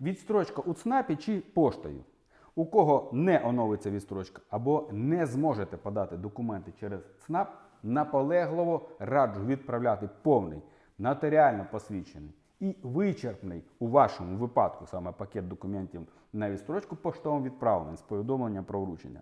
Відстрочка у ЦНАПі чи поштою. У кого не оновиться відстрочка або не зможете подати документи через ЦНАП, наполегливо раджу відправляти повний, нотаріально посвідчений і вичерпний у вашому випадку саме пакет документів на відстрочку поштовим відправленим з повідомленням про вручення.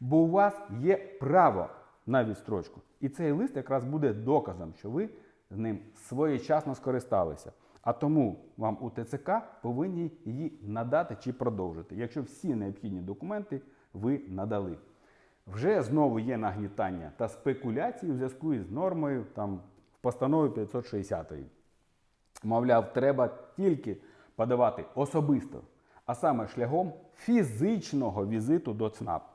Бо у вас є право на відстрочку. І цей лист якраз буде доказом, що ви з ним своєчасно скористалися. А тому вам у ТЦК повинні її надати чи продовжити, якщо всі необхідні документи ви надали. Вже знову є нагнітання та спекуляції у зв'язку із нормою там, в постанові 560. Мовляв, треба тільки подавати особисто, а саме шляхом фізичного візиту до ЦНАП.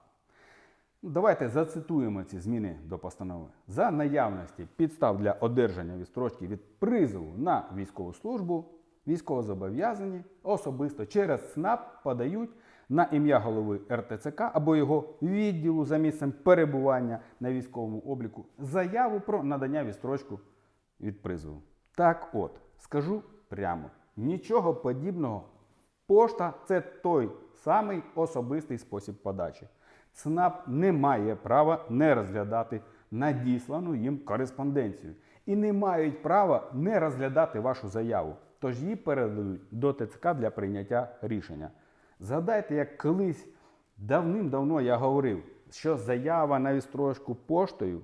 Давайте зацитуємо ці зміни до постанови. За наявності підстав для одержання відстрочки від призову на військову службу, військовозобов'язані особисто через СНАП подають на ім'я голови РТЦК або його відділу за місцем перебування на військовому обліку заяву про надання відстрочку від призову. Так от, скажу прямо, нічого подібного. Пошта це той самий особистий спосіб подачі. ЦНАП не має права не розглядати надіслану їм кореспонденцію і не мають права не розглядати вашу заяву. Тож її передають до ТЦК для прийняття рішення. Згадайте, як колись давним-давно я говорив, що заява на відстрочку поштою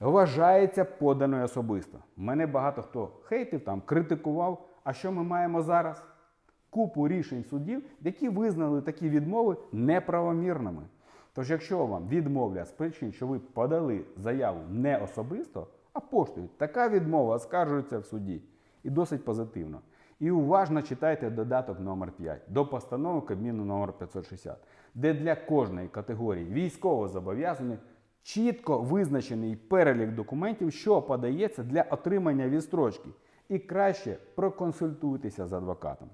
вважається поданою особисто. Мене багато хто хейтив там, критикував. А що ми маємо зараз? Купу рішень судів, які визнали такі відмови неправомірними. Тож, якщо вам відмовлять з причин, що ви подали заяву не особисто, а поштою, така відмова оскаржується в суді і досить позитивно. І уважно читайте додаток номер 5 до постанови Кабміну номер 560, де для кожної категорії військовозобов'язаних чітко визначений перелік документів, що подається для отримання відстрочки. І краще проконсультуйтеся з адвокатом.